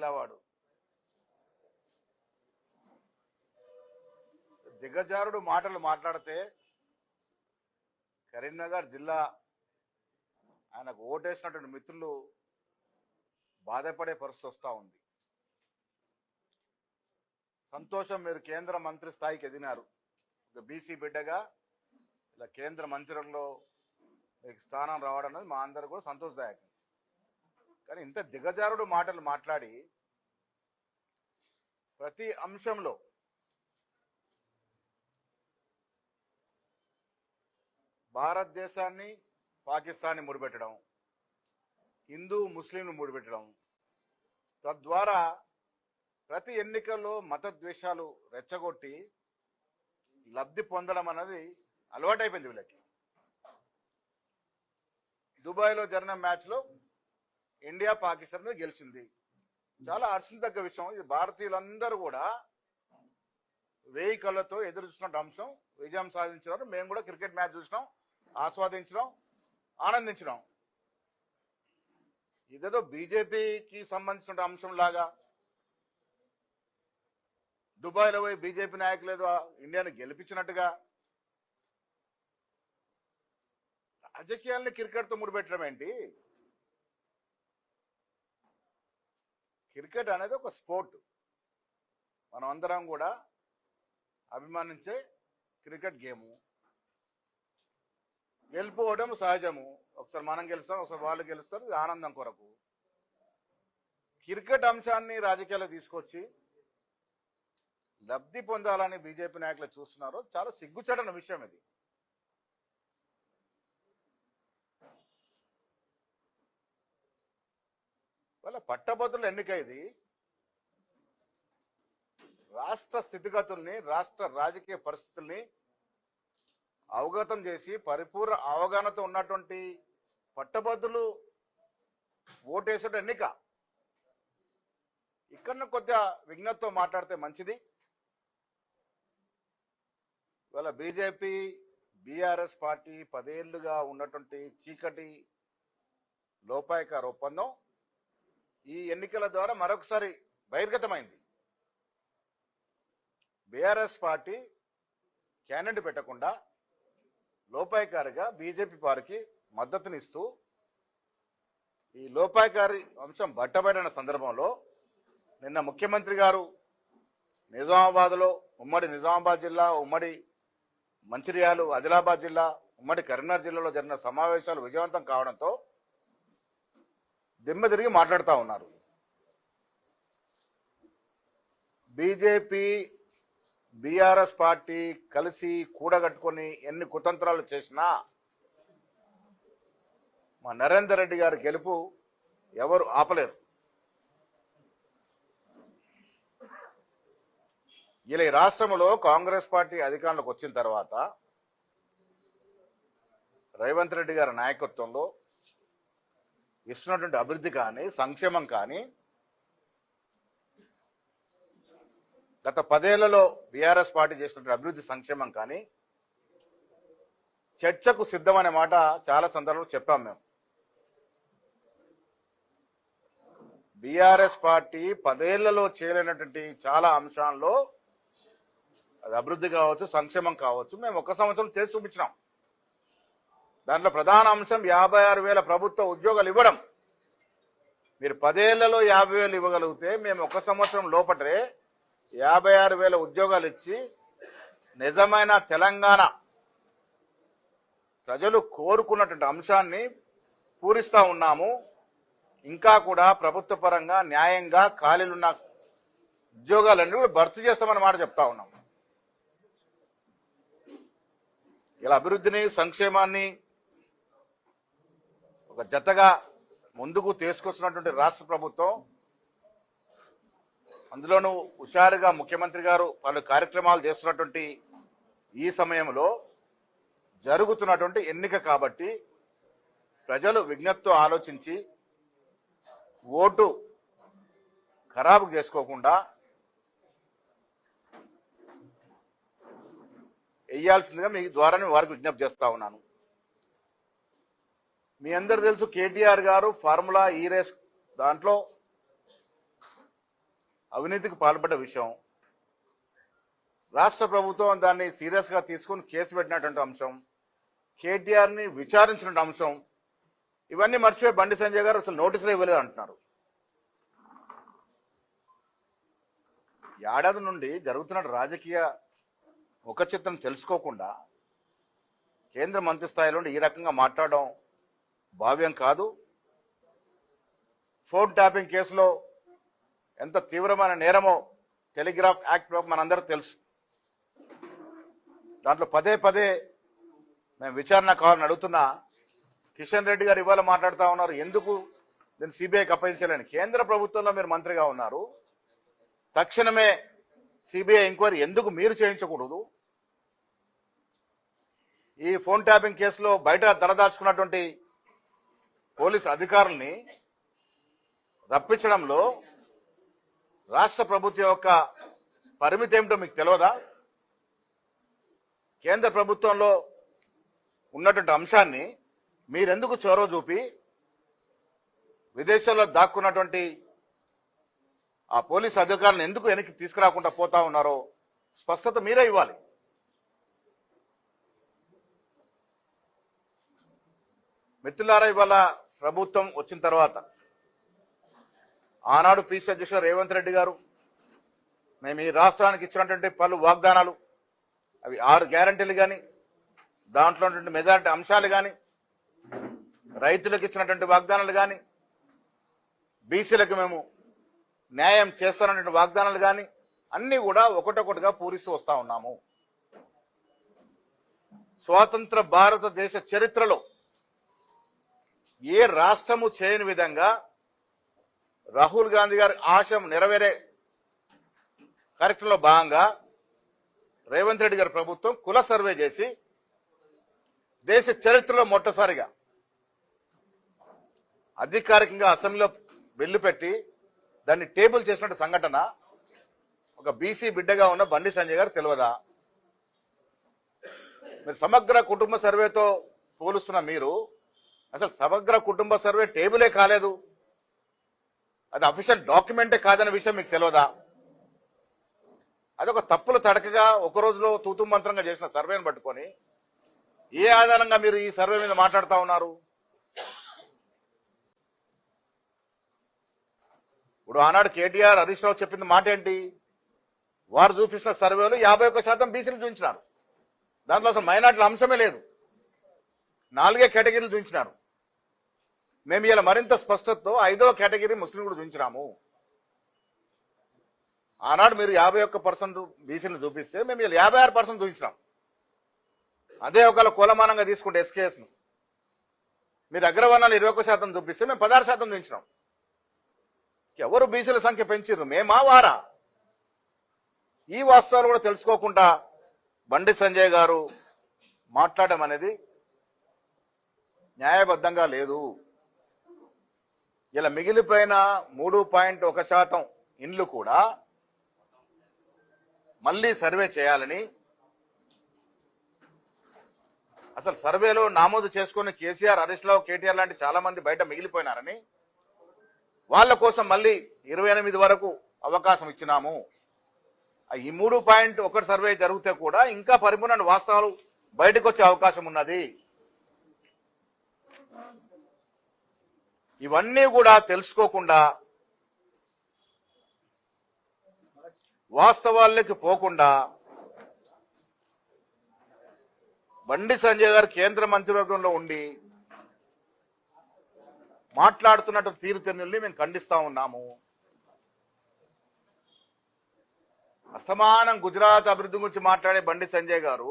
జిల్లావాడు దిగజారుడు మాటలు మాట్లాడితే కరీంనగర్ జిల్లా ఆయనకు ఓటేసినటువంటి మిత్రులు బాధపడే పరిస్థితి వస్తూ ఉంది. సంతోషం మీరు కేంద్ర మంత్రి స్థాయికి ఎదిగినారు ఒక బీసీ బిడ్డగా ఇలా కేంద్ర మంత్రులలో మీకు స్థానం రావడం అనేది మా అందరూ కూడా సంతోషదాయకం. కానీ ఇంత దిగజారుడు మాటలు మాట్లాడి ప్రతి అంశంలో భారతదేశాన్ని పాకిస్తాన్ని ముడిపెట్టడం హిందూ ముస్లింను ముడిపెట్టడం తద్వారా ప్రతి ఎన్నికల్లో మత ద్వేషాలు రెచ్చగొట్టి లబ్ధి పొందడం అన్నది అలవాటైపోయింది వీళ్ళకి. దుబాయ్లో జరిగిన మ్యాచ్లో ఇండియా పాకిస్తాన్ మీద గెలిచింది. చాలా హర్షించదగ్గ విషయం. ఇది భారతీయులందరూ కూడా వేయి కళ్ళతో ఎదురు చూస్తున్న అంశం. విజయం సాధించినారు. మేము కూడా క్రికెట్ మ్యాచ్ చూసినాం. ఆస్వాదించినాం. ఆనందించినాం. ఇదేదో బీజేపీకి సంబంధించిన అంశం లాగా దుబాయ్లో పోయి బీజేపీ నాయకులు ఏదో ఇండియాను గెలిపించినట్టుగా. రాజకీయాల్ని క్రికెట్తో ముడిపెట్టడం ఏంటి? క్రికెట్ అనేది ఒక స్పోర్ట్. మనం అందరం కూడా అభిమానించే క్రికెట్ గేము. గెలిపోవడం సహజము. ఒకసారి మనం గెలుస్తాం ఒకసారి వాళ్ళు గెలుస్తారు ఇది ఆనందం కొరకు. క్రికెట్ అంశాన్ని రాజకీయాలు తీసుకొచ్చి లబ్ధి పొందాలని బీజేపీ నాయకులు చూస్తున్నారు చాలా సిగ్గుచడన విషయం ఇది. వాళ్ళ పట్టభద్రుల ఎన్నిక ఇది రాష్ట్ర స్థితిగతుల్ని రాష్ట్ర రాజకీయ పరిస్థితుల్ని అవగతం చేసి పరిపూర్ణ అవగాహనతో ఉన్నటువంటి పట్టభద్రులు ఓటేసే ఎన్నిక. ఇక్కడ కొద్దిగా విజ్ఞతతో మాట్లాడితే మంచిది. ఇవాళ బీజేపీ బీఆర్ఎస్ పార్టీ పదేళ్ళుగా ఉన్నటువంటి చీకటి లోపాయకార ఒప్పందం. ఈ ఎన్నికల ద్వారా మరొకసారి బహిర్గతమైంది. బీఆర్ఎస్ పార్టీ క్యాండిడేట్ పెట్టకుండా లోపాయకారిగా బీజేపీ వారికి మద్దతునిస్తూ ఈ లోపాయకారి అంశం బట్టబడిన సందర్భంలో నిన్న ముఖ్యమంత్రి గారు నిజామాబాద్లో ఉమ్మడి నిజామాబాద్ జిల్లా ఉమ్మడి మంచిర్యాలు ఆదిలాబాద్ జిల్లా ఉమ్మడి కరీంనగర్ జిల్లాలో జరిగిన సమావేశాలు విజయవంతం కావడంతో దిమ్మ తిరిగి మాట్లాడుతూ ఉన్నారు. బీజేపీ బీఆర్ఎస్ పార్టీ కలిసి కూడగట్టుకొని ఎన్ని కుతంత్రాలు చేసినా మా నరేందర్ రెడ్డి గారి గెలుపు ఎవరు ఆపలేరు. ఇలా ఈ రాష్ట్రంలో కాంగ్రెస్ పార్టీ అధికారంలోకి వచ్చిన తర్వాత రేవంత్ రెడ్డి గారి నాయకత్వంలో ఇస్తున్నటువంటి అభివృద్ధి కానీ సంక్షేమం కానీ గత పదేళ్ళలో బీఆర్ఎస్ పార్టీ చేసినటువంటి అభివృద్ధి సంక్షేమం కానీ చర్చకు సిద్ధమనే మాట చాలా సందర్భంలో చెప్పాం మేము. బీఆర్ఎస్ పార్టీ పదేళ్ళలో చేయలేనటువంటి చాలా అంశాల్లో అది అభివృద్ధి కావచ్చు సంక్షేమం కావచ్చు మేము ఒక సంవత్సరం చేసి చూపించినాం. దాంట్లో ప్రధాన అంశం యాభై ఆరు వేల ప్రభుత్వ ఉద్యోగాలు ఇవ్వడం. మీరు పదేళ్ళలో యాభై వేలు ఇవ్వగలిగితే మేము ఒక సంవత్సరం లోపటే యాభై ఆరు వేల ఉద్యోగాలు ఇచ్చి నిజమైన తెలంగాణ ప్రజలు కోరుకున్నటువంటి అంశాన్ని పూరిస్తా ఉన్నాము. ఇంకా కూడా ప్రభుత్వ పరంగా న్యాయంగా ఖాళీలున్న ఉద్యోగాలన్నీ కూడా భర్తీ చేస్తామని మాట చెప్తా ఉన్నాము. ఇలా అభివృద్ధిని సంక్షేమాన్ని ఒక జతగా ముందుకు తీసుకొస్తున్నటువంటి రాష్ట్ర ప్రభుత్వం అందులోనూ హుషారుగా ముఖ్యమంత్రి గారు పలు కార్యక్రమాలు చేస్తున్నటువంటి ఈ సమయంలో జరుగుతున్నటువంటి ఎన్నిక కాబట్టి ప్రజలు విజ్ఞప్తితో ఆలోచించి ఓటు ఖరాబు చేసుకోకుండా వేయాల్సిందిగా మీ ద్వారా వారికి విజ్ఞప్తి చేస్తా ఉన్నాను. మీ అందరు తెలుసు కేటీఆర్ గారు ఫార్ములా ఈ రేస్ దాంట్లో అవినీతికి పాల్పడ్డ విషయం. రాష్ట్ర ప్రభుత్వం దాన్ని సీరియస్గా తీసుకుని కేసు పెట్టినటువంటి అంశం కేటీఆర్ని విచారించినటువంటి అంశం ఇవన్నీ మర్చిపోయి బండి సంజయ్ గారు అసలు నోటీసులు ఇవ్వలేదు అంటున్నారు ఏడాది నుండి జరుగుతున్న రాజకీయ ఒక చిత్రం తెలుసుకోకుండా కేంద్ర మంత్రి స్థాయిలో ఈ రకంగా మాట్లాడడం భావ్యం కాదు. ఫోన్ ట్యాపింగ్ కేసులో ఎంత తీవ్రమైన నేరమో టెలిగ్రాఫ్ యాక్ట్ మనందరూ తెలుసు. దాంట్లో పదే పదే మేము విచారణ కావాలని అడుగుతున్నా కిషన్ రెడ్డి గారు ఇవాళ మాట్లాడుతూ ఉన్నారు ఎందుకు దీన్ని సిబిఐకి అప్పగించలేని? కేంద్ర ప్రభుత్వంలో మీరు మంత్రిగా ఉన్నారు. తక్షణమే సిబిఐ ఎంక్వైరీ ఎందుకు మీరు చేయించకూడదు? ఈ ఫోన్ ట్యాపింగ్ కేసులో బయట తలదాచుకున్నటువంటి పోలీసు అధికారుల్ని రప్పించడంలో రాష్ట్ర ప్రభుత్వం యొక్క పరిమితి ఏమిటో మీకు తెలియదా కేంద్ర ప్రభుత్వంలో ఉన్నటువంటి అంశాన్ని మీరెందుకు చొరవ చూపి విదేశాల్లో దాక్కున్నటువంటి ఆ పోలీసు అధికారులను ఎందుకు వెనక్కి తీసుకురాకుండా పోతా ఉన్నారో స్పష్టత మీరే ఇవ్వాలి. మిత్రులారా ఇవాళ ప్రభుత్వం వచ్చిన తర్వాత ఆనాడు పీసీ అధ్యక్షుడు రేవంత్ రెడ్డి గారు మేము ఈ రాష్ట్రానికి ఇచ్చినటువంటి పలు వాగ్దానాలు అవి ఆరు గ్యారంటీలు కానీ దాంట్లో ఉన్నటువంటి మెజారిటీ అంశాలు కానీ రైతులకు ఇచ్చినటువంటి వాగ్దానాలు కానీ బీసీలకు మేము న్యాయం చేస్తానటువంటి వాగ్దానాలు కానీ అన్నీ కూడా ఒకటొకటిగా పూరిస్తూ వస్తూ ఉన్నాము. స్వాతంత్ర భారతదేశ చరిత్రలో ఏ రాష్ట్రము చేయని విధంగా రాహుల్ గాంధీ గారి ఆశయం నెరవేరే కార్యక్రమంలో భాగంగా రేవంత్ రెడ్డి గారి ప్రభుత్వం కుల సర్వే చేసి దేశ చరిత్రలో మొట్టసారిగా అధికారికంగా అసెంబ్లీలో బిల్లు పెట్టి దాన్ని టేబుల్ చేసినట్టు సంఘటన ఒక బీసీ బిడ్డగా ఉన్న బండి సంజయ్ గారు తెలియదా? మీరు సమగ్ర కుటుంబ సర్వేతో పోలుస్తున్న మీరు అసలు సమగ్ర కుటుంబ సర్వే టేబులే కాలేదు. అది అఫీషియల్ డాక్యుమెంటే కాదనే విషయం మీకు తెలియదా అదొక తప్పులు తడకగా ఒక రోజులో తూతు మంత్రంగా చేసిన సర్వేను పట్టుకొని ఏ ఆధారంగా మీరు ఈ సర్వే మీద మాట్లాడుతూ ఉన్నారు? ఇప్పుడు ఆనాడు కేటీఆర్ హరీష్ రావు చెప్పింది మాట ఏంటి? వారు చూపించిన సర్వేలో యాభై ఒక్క శాతం బీసీలు చూపించినారు. దాంట్లో అసలు మైనార్టీల అంశమే లేదు. నాలుగే కేటగిరీలు చూపించినారు. మేము ఇలా మరింత స్పష్టతతో ఐదవ కేటగిరీ ముస్లిం కూడా చూపించినాము. ఆనాడు మీరు యాభై ఒక్క పర్సెంట్ బీసీలు చూపిస్తే మేము ఇలా యాభై ఆరు పర్సెంట్ చూపించినాం. అదే ఒకవేళ కులమానంగా తీసుకుంటే ఎస్కేఎస్ను. మీరు అగ్రవర్ణాలు ఇరవై ఒక్క శాతం చూపిస్తే మేము పదహారు శాతం చూపించినాం. ఎవరు బీసీల సంఖ్య పెంచారు మేమా వారా? ఈ వాస్తవాలు కూడా తెలుసుకోకుండా బండి సంజయ్ గారు మాట్లాడడం అనేది న్యాయబద్ధంగా లేదు. ఇలా మిగిలిపోయిన మూడు పాయింట్ ఒక శాతం ఇండ్లు కూడా మళ్ళీ సర్వే చేయాలని అసలు సర్వేలో నామోదు చేసుకుని కేసీఆర్ హరీష్ రావు కేటీఆర్ లాంటి చాలా మంది బయట మిగిలిపోయినారని వాళ్ళ కోసం మళ్ళీ ఇరవై ఎనిమిది వరకు అవకాశం ఇచ్చినాము. ఈ మూడు పాయింట్ ఒకటి సర్వే జరిగితే కూడా ఇంకా పరిపూర్ణ వాస్తవాలు బయటకు వచ్చే అవకాశం ఉన్నది. ఇవన్నీ కూడా తెలుసుకోకుండా వాస్తవాల్లోకి పోకుండా బండి సంజయ్ గారు కేంద్ర మంత్రివర్గంలో ఉండి మాట్లాడుతున్నట్టు తీరుతెన్నుల్ని మేము ఖండిస్తా ఉన్నాము. అసమానం గుజరాత్ అభివృద్ధి గురించి మాట్లాడే బండి సంజయ్ గారు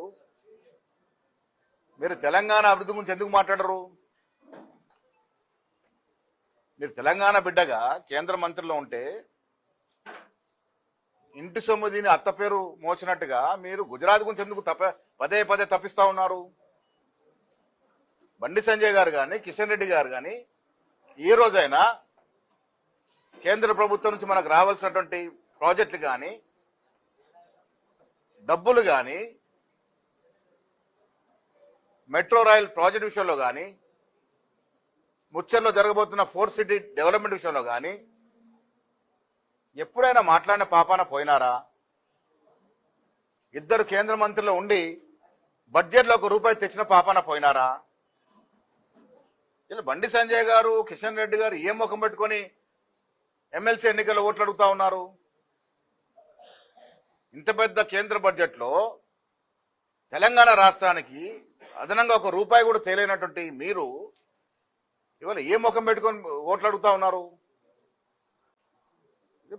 మీరు తెలంగాణ అభివృద్ధి గురించి ఎందుకు మాట్లాడరు? మీరు తెలంగాణ బిడ్డగా కేంద్ర మంత్రిలో ఉంటే ఇంటి సొమ్ము దీని అత్త పేరు మోసినట్టుగా మీరు గుజరాత్ గురించి ఎందుకు తప్ప పదే పదే తప్పిస్తా ఉన్నారు? బండి సంజయ్ గారు కానీ కిషన్ రెడ్డి గారు కానీ ఏ రోజైనా కేంద్ర ప్రభుత్వం నుంచి మనకు రావాల్సినటువంటి ప్రాజెక్టులు కానీ డబ్బులు కానీ మెట్రో రైల్ ప్రాజెక్ట్ విషయంలో కానీ ముచ్చర్లో జరగబోతున్న ఫోర్ సిటీ డెవలప్మెంట్ విషయంలో కానీ ఎప్పుడైనా మాట్లాడిన పాపాన పోయినారా? ఇద్దరు కేంద్ర మంత్రులు ఉండి బడ్జెట్లో ఒక రూపాయి తెచ్చిన పాపాన పోయినారా? ఇలా బండి సంజయ్ గారు కిషన్ రెడ్డి గారు ఏం ముఖం పెట్టుకొని ఎమ్మెల్సీ ఎన్నికల్లో ఓట్లు అడుగుతా ఉన్నారు? ఇంత పెద్ద కేంద్ర బడ్జెట్లో తెలంగాణ రాష్ట్రానికి అదనంగా ఒక రూపాయి కూడా తేలినటువంటి మీరు ఇవాళ ఏ ముఖం పెట్టుకొని ఓట్లు అడుగుతా ఉన్నారు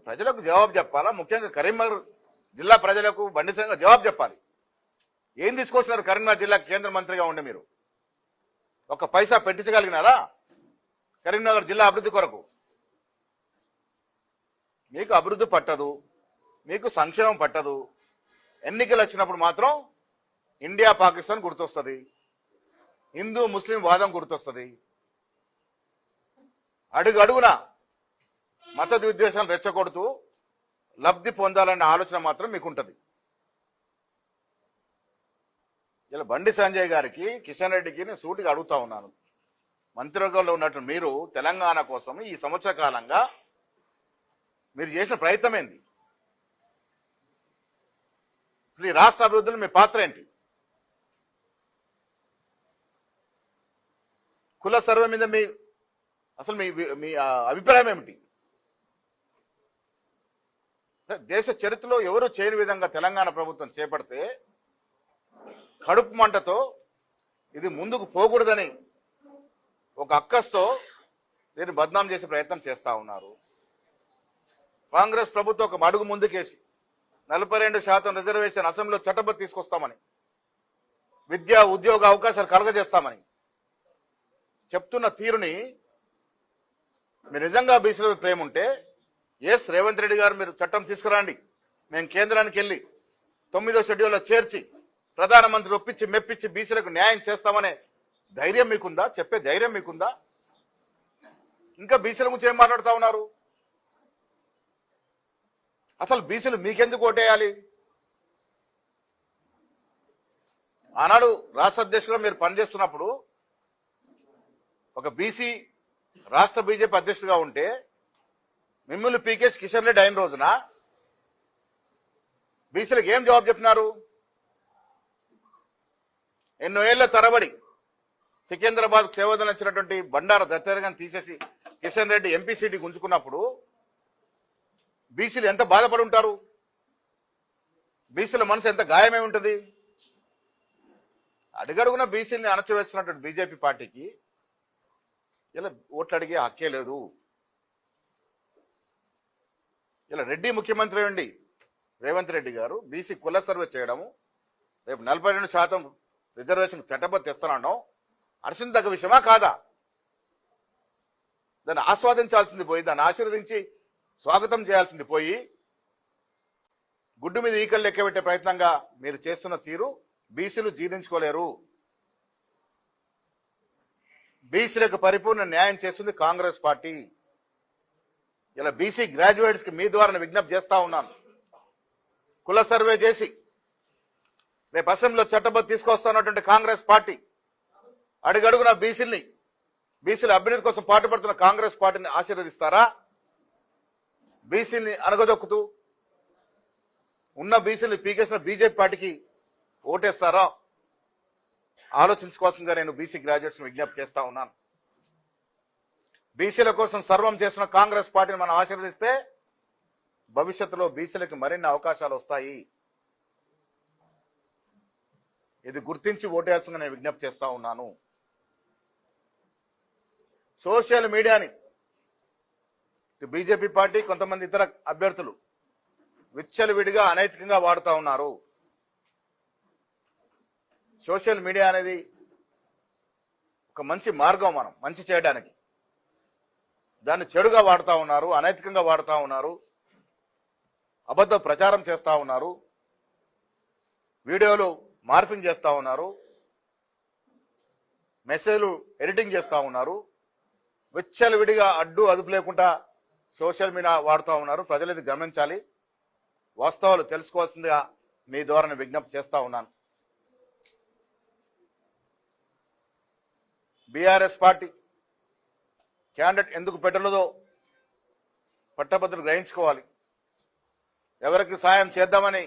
ప్రజలకు జవాబు చెప్పాలా? ముఖ్యంగా కరీంనగర్ జిల్లా ప్రజలకు బండి సంఘ జవాబు చెప్పాలి. ఏం తీసుకొచ్చినారు కరీంనగర్ జిల్లా కేంద్ర మంత్రిగా ఉండే మీరు? ఒక పైసా పెట్టించగలిగినారా కరీంనగర్ జిల్లా అభివృద్ధి కొరకు? మీకు అభివృద్ధి పట్టదు మీకు సంక్షేమం పట్టదు. ఎన్నికలు వచ్చినప్పుడు మాత్రం ఇండియా పాకిస్తాన్ గుర్తొస్తుంది. హిందూ ముస్లిం వాదం గుర్తొస్తుంది. అడుగు అడుగున మత విద్వేషాలు రెచ్చగొడుతూ లబ్ధి పొందాలనే ఆలోచన మాత్రం మీకు ఉంటుంది ఇలా బండి సంజయ్ గారికి కిషన్ రెడ్డికి నేను సూటిగా అడుగుతా ఉన్నాను. మంత్రివర్గంలో ఉన్నట్టు మీరు తెలంగాణ కోసం ఈ సంవత్సర కాలంగా మీరు చేసిన ప్రయత్నం ఏంది? అసలు ఈ రాష్ట్ర అభివృద్ధిలో మీ పాత్ర ఏంటి? కుల సర్వే మీద మీ అసలు మీ మీ అభిప్రాయం ఏమిటి? దేశ చరిత్రలో ఎవరు చేయని విధంగా తెలంగాణ ప్రభుత్వం చేపడితే కడుపు మంటతో ఇది ముందుకు పోకూడదని ఒక అక్కస్తో దీన్ని బద్నాం చేసే ప్రయత్నం చేస్తా ఉన్నారు. కాంగ్రెస్ ప్రభుత్వం ఒక అడుగు ముందుకేసి నలభై రెండు శాతం రిజర్వేషన్ అసెంబ్లీలో చట్టబద్ధ తీసుకొస్తామని విద్యా ఉద్యోగ అవకాశాలు కలగజేస్తామని చెప్తున్న తీరుని మీరు నిజంగా బీసీల ప్రేమ ఉంటే ఎస్ రేవంత్ రెడ్డి గారు మీరు చట్టం తీసుకురండి. మేము కేంద్రానికి వెళ్ళి తొమ్మిదో షెడ్యూల్లో చేర్చి ప్రధానమంత్రి ఒప్పించి మెప్పించి బీసీలకు న్యాయం చేస్తామనే ధైర్యం మీకుందా? చెప్పే ధైర్యం మీకుందా? ఇంకా బీసీల గురించి ఏం మాట్లాడుతూ ఉన్నారు? అసలు బీసీలు మీకెందుకు ఓటేయాలి? ఆనాడు రాష్ట్ర అధ్యక్షుడు మీరు పనిచేస్తున్నప్పుడు ఒక బీసీ రాష్ట్ర బీజేపీ అధ్యక్షుడిగా ఉంటే మిమ్మల్ని పీకేసి కిషన్ రెడ్డి అయిన రోజున బీసీలకు ఏం జవాబు చెప్పినారు? ఎన్నో ఏళ్ళ తరబడి సికింద్రాబాద్ సేవదనిచ్చినటువంటి బండార దత్తరగాన్ని తీసేసి కిషన్ రెడ్డి ఎంపీ సీటీ గుంజుకున్నప్పుడు బీసీలు ఎంత బాధపడి ఉంటారు? బీసీల మనసు ఎంత గాయమై ఉంటుంది? అడుగడుగున బీసీని అణచివేస్తున్నటువంటి బీజేపీ పార్టీకి ఇలా ఓట్లు అడిగే హక్కే లేదు. ఇలా రెడ్డి ముఖ్యమంత్రి అండి రేవంత్ రెడ్డి గారు బీసీ కుల సర్వే చేయడము రేపు నలభై రెండు శాతం రిజర్వేషన్ చట్టబద్ధ తెస్తానడం తగ్గ విషయమా కాదా? దాన్ని ఆస్వాదించాల్సింది పోయి దాన్ని ఆశీర్వదించి స్వాగతం చేయాల్సింది పోయి గుడ్డు మీద ఈకలు లెక్కబెట్టే ప్రయత్నంగా మీరు చేస్తున్న తీరు బీసీలు జీర్ణించుకోలేరు. బీసీలకు పరిపూర్ణ న్యాయం చేస్తుంది కాంగ్రెస్ పార్టీ. ఇలా బీసీ గ్రాడ్యుయేట్స్కి మీ ద్వారా విజ్ఞప్తి చేస్తా ఉన్నాను. కుల సర్వే చేసి రేపు అసెంబ్లీలో చట్టబద్ధ తీసుకొస్తున్నటువంటి కాంగ్రెస్ పార్టీ అడుగడుగున బీసీల్ని బీసీల అభ్యున్నతి కోసం పాటుపడుతున్న కాంగ్రెస్ పార్టీని ఆశీర్వదిస్తారా? బీసీని అనగదొక్కుతూ ఉన్న బీసీని పీకేసిన బీజేపీ పార్టీకి ఓటేస్తారా? ఆలోచించుకోవాల్సిందిగా నేను బీసీ గ్రాడ్యుయేట్స్ విజ్ఞప్తి చేస్తా ఉన్నాను. బీసీల కోసం సర్వం చేసిన కాంగ్రెస్ పార్టీని మనం ఆశీర్వదిస్తే భవిష్యత్తులో బీసీలకు మరిన్ని అవకాశాలు వస్తాయి. ఇది గుర్తించి ఓటేయాల్సిందిగా నేను విజ్ఞప్తి చేస్తా ఉన్నాను. సోషల్ మీడియాని బీజేపీ పార్టీ కొంతమంది ఇతర అభ్యర్థులు విచ్చలవిడిగా అనైతికంగా వాడుతూ ఉన్నారు. సోషల్ మీడియా అనేది ఒక మంచి మార్గం మనం మంచి చేయడానికి. దాన్ని చెడుగా వాడుతూ ఉన్నారు అనైతికంగా వాడుతూ ఉన్నారు అబద్ధ ప్రచారం చేస్తూ ఉన్నారు వీడియోలు మార్ఫింగ్ చేస్తూ ఉన్నారు మెసేజ్లు ఎడిటింగ్ చేస్తూ ఉన్నారు విచ్చలవిడిగా అడ్డు అదుపు లేకుండా సోషల్ మీడియా వాడుతూ ఉన్నారు ప్రజలు ఇది గమనించాలి. వాస్తవాలు తెలుసుకోవాల్సిందిగా మీ ద్వారా విజ్ఞప్తి చేస్తూ ఉన్నాను. బీఆర్ఎస్ పార్టీ క్యాండిడేట్ ఎందుకు పెట్టలేదో పట్టభద్రులు గ్రహించుకోవాలి. ఎవరికి సాయం చేద్దామని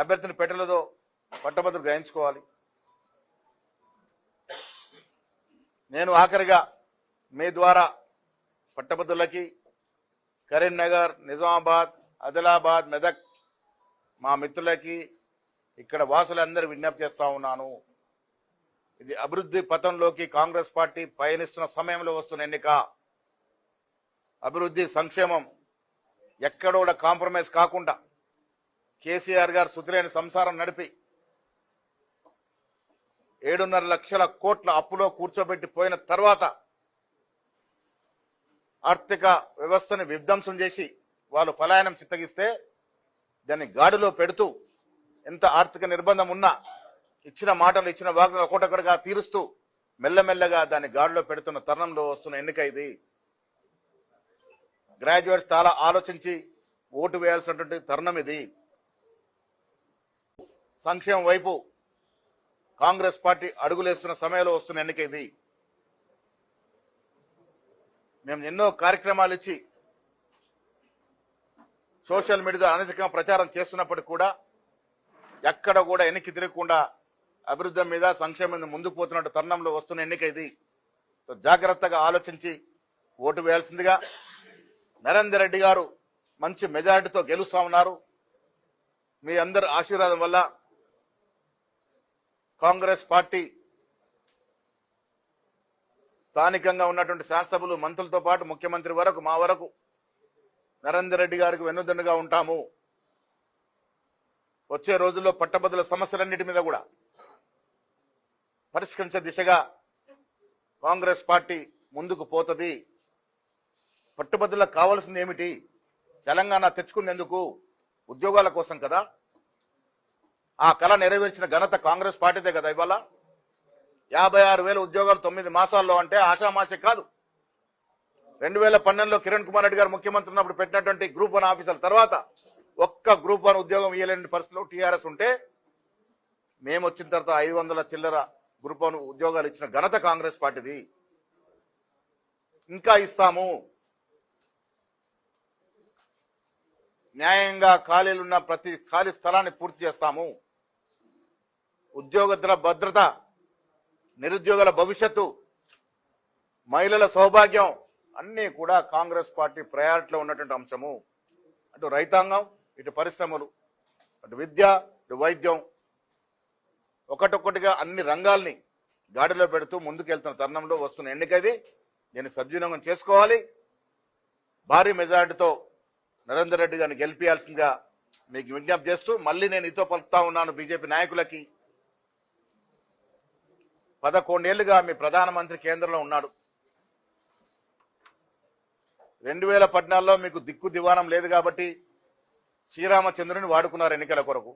అభ్యర్థిని పెట్టలేదో పట్టభద్రులు గ్రహించుకోవాలి. నేను ఆఖరిగా మీ ద్వారా పట్టభద్రులకి కరీంనగర్ నిజామాబాద్ ఆదిలాబాద్ మెదక్ మా మిత్రులకి ఇక్కడ వాసులందరూ విజ్ఞప్తి చేస్తూ ఉన్నాను. ఇది అభివృద్ధి పథంలోకి కాంగ్రెస్ పార్టీ పయనిస్తున్న సమయంలో వస్తున్న ఎన్నిక. అభివృద్ధి సంక్షేమం ఎక్కడ కూడా కాంప్రమైజ్ కాకుండా కేసీఆర్ గారు సుతిలేని సంసారం నడిపి ఏడున్నర లక్షల కోట్ల అప్పులో కూర్చోబెట్టి పోయిన తర్వాత ఆర్థిక వ్యవస్థను విధ్వంసం చేసి వాళ్ళు ఫలాయనం చిత్తగిస్తే దాన్ని గాడిలో పెడుతూ ఎంత ఆర్థిక నిర్బంధం ఉన్నా ఇచ్చిన మాటలు ఇచ్చిన వాగ్దానం ఒకటొకటిగా తీరుస్తూ మెల్లమెల్లగా దాన్ని గాడిలో పెడుతున్న తరుణంలో వస్తున్న ఎన్నిక ఇది. గ్రాడ్యుయేట్స్ చాలా ఆలోచించి ఓటు వేయాల్సినటువంటి తరుణం ఇది. సంక్షేమం వైపు కాంగ్రెస్ పార్టీ అడుగులేస్తున్న సమయంలో వస్తున్న ఎన్నిక ఇది. మేము ఎన్నో కార్యక్రమాలు ఇచ్చి సోషల్ మీడియాలో అనధికంగా ప్రచారం చేస్తున్నప్పటికీ కూడా ఎక్కడ కూడా వెనక్కి తిరగకుండా అభివృద్ధి మీద సంక్షేమం మీద ముందుకు పోతున్నట్టు తరుణంలో వస్తున్న ఎన్నిక ఇది జాగ్రత్తగా ఆలోచించి ఓటు వేయాల్సిందిగా నరేందర్ రెడ్డి గారు మంచి మెజారిటీతో గెలుస్తా ఉన్నారు. మీ అందరి ఆశీర్వాదం వల్ల కాంగ్రెస్ పార్టీ స్థానికంగా ఉన్నటువంటి శాసనసభ్యులు మంత్రులతో పాటు ముఖ్యమంత్రి వరకు మా వరకు నరేందర్ రెడ్డి గారికి వెన్నుదన్నుగా ఉంటాము. వచ్చే రోజుల్లో పట్టభద్రుల సమస్యలన్నిటి మీద కూడా పరిష్కరించే దిశగా కాంగ్రెస్ పార్టీ ముందుకు పోతుంది. పట్టుబద్దులకు కావాల్సింది ఏమిటి? తెలంగాణ తెచ్చుకునేందుకు ఉద్యోగాల కోసం కదా? ఆ కళ నెరవేర్చిన ఘనత కాంగ్రెస్ పార్టీదే కదా ఇవాళ? యాభై ఆరు వేల ఉద్యోగాలు తొమ్మిది మాసాల్లో అంటే ఆషామాషి కాదు. రెండు వేల పన్నెండులో కిరణ్ కుమార్ రెడ్డి గారు ముఖ్యమంత్రి ఉన్నప్పుడు పెట్టినటువంటి గ్రూప్ వన్ ఆఫీసర్ తర్వాత ఒక్క గ్రూప్ వన్ ఉద్యోగం ఇవ్వలేని పరిస్థితిలో టీఆర్ఎస్ ఉంటే మేము వచ్చిన తర్వాత ఐదు వందల చిల్లర గ్రూప్ వన్ ఉద్యోగాలు ఇచ్చిన ఘనత కాంగ్రెస్ పార్టీది. ఇంకా ఇస్తాము. న్యాయంగా ఖాళీలున్న ప్రతి ఖాళీ స్థలాన్ని పూర్తి చేస్తాము. ఉద్యోగతుల భద్రత నిరుద్యోగుల భవిష్యత్తు మహిళల సౌభాగ్యం అన్నీ కూడా కాంగ్రెస్ పార్టీ ప్రయారిటీలో ఉన్నటువంటి అంశము. అటు రైతాంగం ఇటు పరిశ్రమలు అటు విద్య ఇటు వైద్యం ఒకటొక్కటిగా అన్ని రంగాల్ని గాడిలో పెడుతూ ముందుకెళ్తున్న తరుణంలో వస్తున్న ఎన్నికది దీన్ని సద్వినియోగం చేసుకోవాలి. భారీ మెజారిటీతో నరేందర్ రెడ్డి గారిని గెలిపించాల్సిందిగా మీకు విజ్ఞప్తి చేస్తూ మళ్ళీ నేను ఇతో పలుకుతా ఉన్నాను బీజేపీ నాయకులకి. పదకొండేళ్ళుగా మీ ప్రధానమంత్రి కేంద్రంలో ఉన్నాడు. రెండు వేల పద్నాలుగులో మీకు దిక్కు దివానం లేదు కాబట్టి శ్రీరామచంద్రుని వాడుకున్నారు ఎన్నికల కొరకు.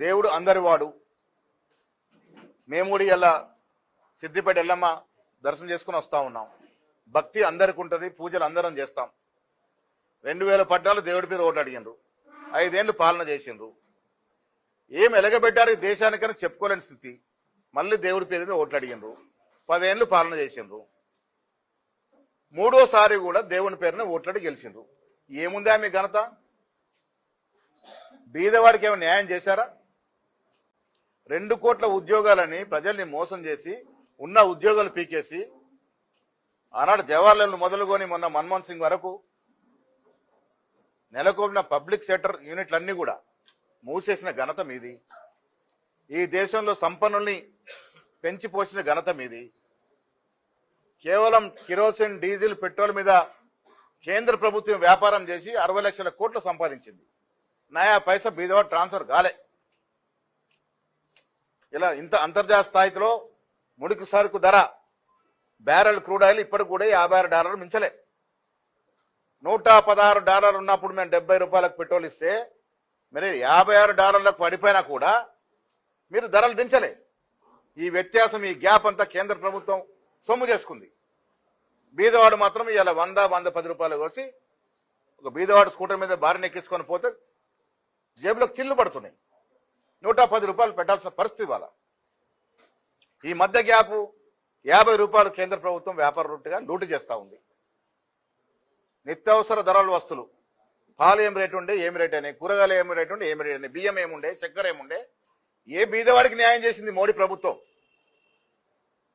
దేవుడు అందరి వాడు మేము కూడా ఇలా సిద్దిపేట ఎల్లమ్మ దర్శనం చేసుకుని వస్తా ఉన్నాం. భక్తి అందరికి ఉంటుంది పూజలు అందరం చేస్తాం. రెండు వేల పడ్డాలు దేవుడి పేరు ఓటు అడిగిండ్రు. ఐదేళ్ళు పాలన చేసిండ్రు. ఏం ఎలగబెట్టారు ఈ చెప్పుకోలేని స్థితి. మళ్ళీ దేవుడి పేరు మీద ఓట్లు అడిగిండ్రు. పదేళ్ళు పాలన చేసిండ్రు. మూడోసారి కూడా దేవుని పేరున ఓట్లాడి గెలిచిండ్రు. ఏముందా మీ ఘనత? బీదవాడికి ఏమైనా న్యాయం చేశారా? రెండు కోట్ల ఉద్యోగాలని ప్రజల్ని మోసం చేసి ఉన్న ఉద్యోగాలు పీకేసి ఆనాడు జవహర్లాల్ మొదలుకొని మొన్న మన్మోహన్ సింగ్ వరకు నెలకొన్న పబ్లిక్ సెక్టర్ యూనిట్లన్నీ కూడా మూసేసిన ఘనత మీది. ఈ దేశంలో సంపన్నుల్ని పెంచిపోసిన ఘనత మీది. కేవలం కిరోసిన్ డీజిల్ పెట్రోల్ మీద కేంద్ర ప్రభుత్వం వ్యాపారం చేసి అరవై లక్షల కోట్లు సంపాదించింది. నయా పైసా బీదవాడు ట్రాన్స్ఫర్ కాలే. ఇలా ఇంత అంతర్జాతీయ స్థాయిలో ముడికి సరుకు ధర బ్యారెల్ క్రూడ్ ఆయిల్ ఇప్పటికి కూడా యాభై ఆరు డాలర్లు మించలే. నూట పదహారు డాలర్లు ఉన్నప్పుడు మేము డెబ్బై రూపాయలకు పెట్రోల్ ఇస్తే మరి యాభై ఆరు డాలర్లకు పడిపోయినా కూడా మీరు ధరలు దించలే. ఈ వ్యత్యాసం ఈ గ్యాప్ అంతా కేంద్ర ప్రభుత్వం సొమ్ము చేసుకుంది. బీదవాడు మాత్రం ఇలా వంద వంద పది రూపాయలు కోసి ఒక బీదవాడు స్కూటర్ మీద భార్యను ఎక్కించుకొని పోతే జేబులకు చిల్లు పడుతున్నాయి. నూట పది రూపాయలు పెట్టాల్సిన పరిస్థితి వాళ్ళ ఈ మధ్య గ్యాప్ యాభై రూపాయలు కేంద్ర ప్రభుత్వం వ్యాపార రూట్గా లూటు చేస్తూ ఉంది. నిత్యావసర ధరల వస్తువులు పాలు ఏం రేటు ఉండే ఏమి రేట్ అయినాయి? కూరగాయలు ఏమి రేటు ఉండే ఏమి రేట్ అయినాయి? బియ్యం ఏముండే చక్కెర ఏముండే ఏ బీదవాడికి న్యాయం చేసింది మోడీ ప్రభుత్వం?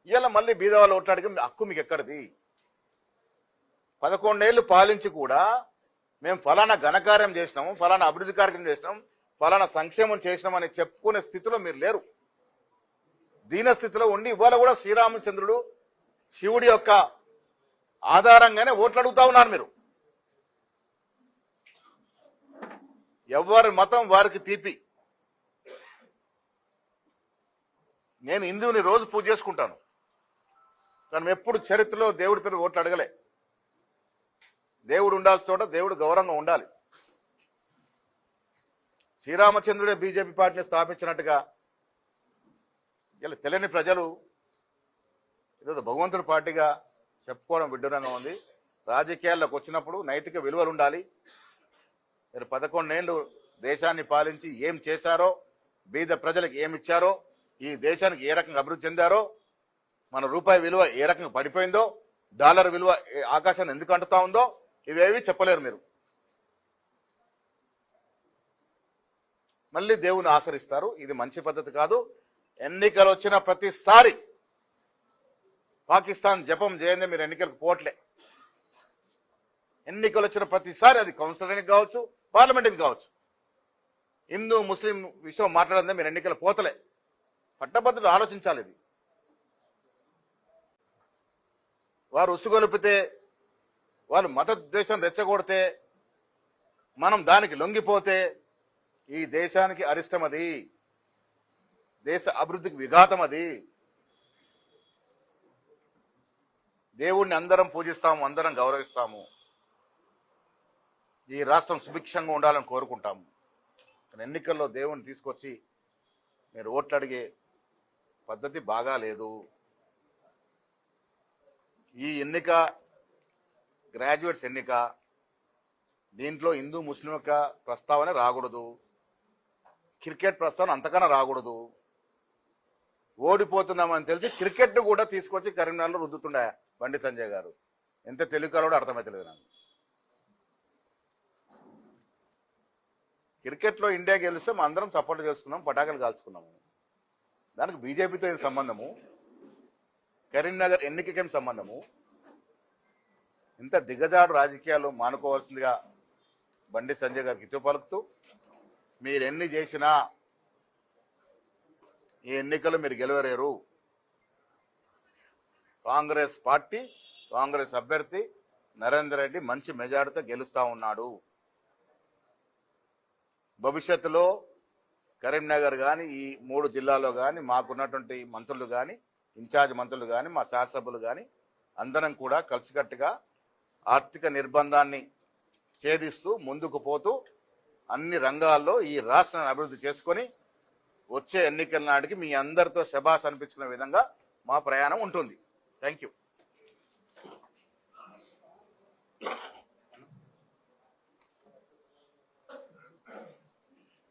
ఇవాళ మళ్ళీ బీదవాళ్ళు ఓట్లాడికి హక్కు మీకు ఎక్కడిది? పదకొండేళ్ళు పాలించి కూడా మేము ఫలానా ఘనకార్యం చేసినాము ఫలానా అభివృద్ధి కార్యక్రమం చేసినాం ఫలానా సంక్షేమం చేసినామని చెప్పుకునే స్థితిలో మీరు లేరు. దీన స్థితిలో ఉండి ఇవాళ కూడా శ్రీరామచంద్రుడు శివుడి యొక్క ఆధారంగానే ఓట్లు అడుగుతా ఉన్నారు మీరు. ఎవరి మతం వారికి తీపి. నేను హిందువుని రోజు పూజ చేసుకుంటాను. కానీ ఎప్పుడు చరిత్రలో దేవుడి పేరు ఓట్లు అడగలే. దేవుడు ఉండాల్సిన చోట దేవుడు గౌరవంగా ఉండాలి. శ్రీరామచంద్రుడే బీజేపీ పార్టీని స్థాపించినట్టుగా ఇలా తెలియని ప్రజలు ఏదో భగవంతుడి పార్టీగా చెప్పుకోవడం విడ్డూరంగా ఉంది. రాజకీయాల్లోకి వచ్చినప్పుడు నైతిక విలువలు ఉండాలి. మీరు పదకొండేళ్ళు దేశాన్ని పాలించి ఏం చేశారో బీద ప్రజలకు ఏమి ఇచ్చారో ఈ దేశానికి ఏ రకంగా అభివృద్ధి చెందారో మన రూపాయి విలువ ఏ రకంగా పడిపోయిందో డాలర్ విలువ ఆకాశాన్ని ఎందుకు అంటుతా ఉందో ఇవేవి చెప్పలేరు మీరు. మళ్ళీ దేవుని ఆచరిస్తారు ఇది మంచి పద్ధతి కాదు. ఎన్నికలు వచ్చిన ప్రతిసారి పాకిస్తాన్ జపం చేయండి మీరు ఎన్నికలకు పోవట్లే. ఎన్నికలు వచ్చిన ప్రతిసారి అది కౌన్సిలర్కి కావచ్చు పార్లమెంట్కి కావచ్చు. హిందూ ముస్లిం విషయం మాట్లాడిందే మీరు ఎన్నికలు పోతలే. పట్టభద్రులు ఆలోచించాలి ఇది. వారు ఉసుగొలిపితే వాళ్ళు మత ద్వేషం రెచ్చగొడితే మనం దానికి లొంగిపోతే ఈ దేశానికి అరిష్టం అది దేశ అభివృద్ధికి విఘాతం అది దేవుణ్ణి అందరం పూజిస్తాము అందరం గౌరవిస్తాము. ఈ రాష్ట్రం సుభిక్షంగా ఉండాలని కోరుకుంటాము. ఎన్నికల్లో దేవుణ్ణి తీసుకొచ్చి మీరు ఓట్లు అడిగే పద్ధతి బాగా లేదు. ఈ ఎన్నిక గ్రాడ్యుయేట్స్ ఎన్నిక దీంట్లో హిందూ ముస్లిం యొక్క ప్రస్తావన రాకూడదు. క్రికెట్ ప్రస్తావన అంతకన్నా రాకూడదు. ఓడిపోతున్నామని తెలిసి క్రికెట్ను కూడా తీసుకొచ్చి కరీంనగర్లో రుద్దుతుండే బండి సంజయ్ గారు. ఎంత తెలుగులో కూడా అర్థమవుతలేదు నాకు. క్రికెట్లో ఇండియా గెలిస్తే మనం అందరం సపోర్ట్ చేసుకున్నాం పటాకులు కాల్చుకున్నాము. దానికి బీజేపీతో ఏం సంబంధము? కరీంనగర్ ఎన్నికకేం సంబంధము? ఇంత దిగజాడు రాజకీయాలు మానుకోవాల్సిందిగా బండి సంజయ్ గారికి ఇటు పలుకుతూ మీరు ఎన్ని చేసినా ఈ ఎన్నికలు మీరు గెలవలేరు కాంగ్రెస్ పార్టీ కాంగ్రెస్ అభ్యర్థి నరేందర్ రెడ్డి మంచి మెజార్టీతో గెలుస్తా ఉన్నాడు. భవిష్యత్తులో కరీంనగర్ కానీ ఈ మూడు జిల్లాలో కానీ మాకున్నటువంటి మంత్రులు కానీ ఇన్ఛార్జ్ మంత్రులు కానీ మా శాసనసభ్యులు కానీ అందరం కూడా కలిసికట్టుగా ఆర్థిక నిర్బంధాన్ని ఛేదిస్తూ ముందుకు పోతూ అన్ని రంగాల్లో ఈ రాష్ట్రాన్ని అభివృద్ధి చేసుకొని వచ్చే ఎన్నికల నాటికి మీ అందరితో శబాస్ అనిపించుకునే విధంగా మా ప్రయాణం ఉంటుంది. Thank you